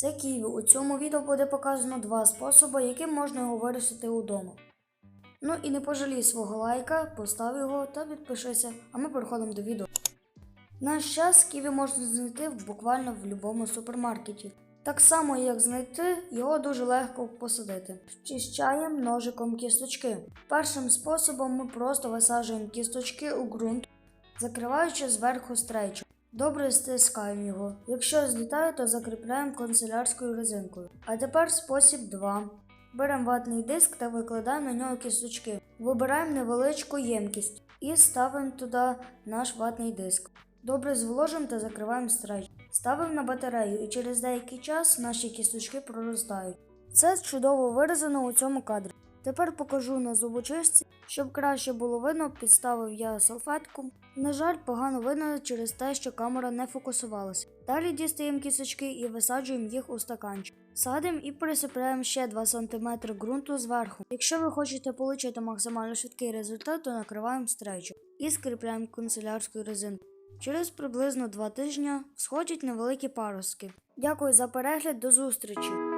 Це ківі. У цьому відео буде показано два способи, яким можна його вирішити удома. Ну і не пожалій свого лайка, постав його та підпишися, а ми переходимо до відео. Наш час ківі можна знайти буквально в будь-якому супермаркеті. Так само, як знайти, його дуже легко посадити. Вчищаємо ножиком кісточки. Першим способом ми просто висаджуємо кісточки у ґрунт, закриваючи зверху стрейчем. Добре стискаємо його. Якщо злітає, то закріпляємо канцелярською резинкою. А тепер спосіб 2. Беремо ватний диск та викладаємо на нього кісточки. Вибираємо невеличку ємкість і ставимо туди наш ватний диск. Добре зволожимо та закриваємо стрейч. Ставимо на батарею і через деякий час наші кісточки проростають. Це чудово виразено у цьому кадрі. Тепер покажу на зубочистці, щоб краще було видно, підставив я салфетку. На жаль, погано видно через те, що камера не фокусувалася. Далі дістаємо кісточки і висаджуємо їх у стаканчик. Садимо і присипаємо ще 2 см ґрунту зверху. Якщо ви хочете отримати максимально швидкий результат, то накриваємо стрейчем і скріпляємо канцелярською резинкою. Через приблизно 2 тижні сходять невеликі паростки. Дякую за перегляд, до зустрічі!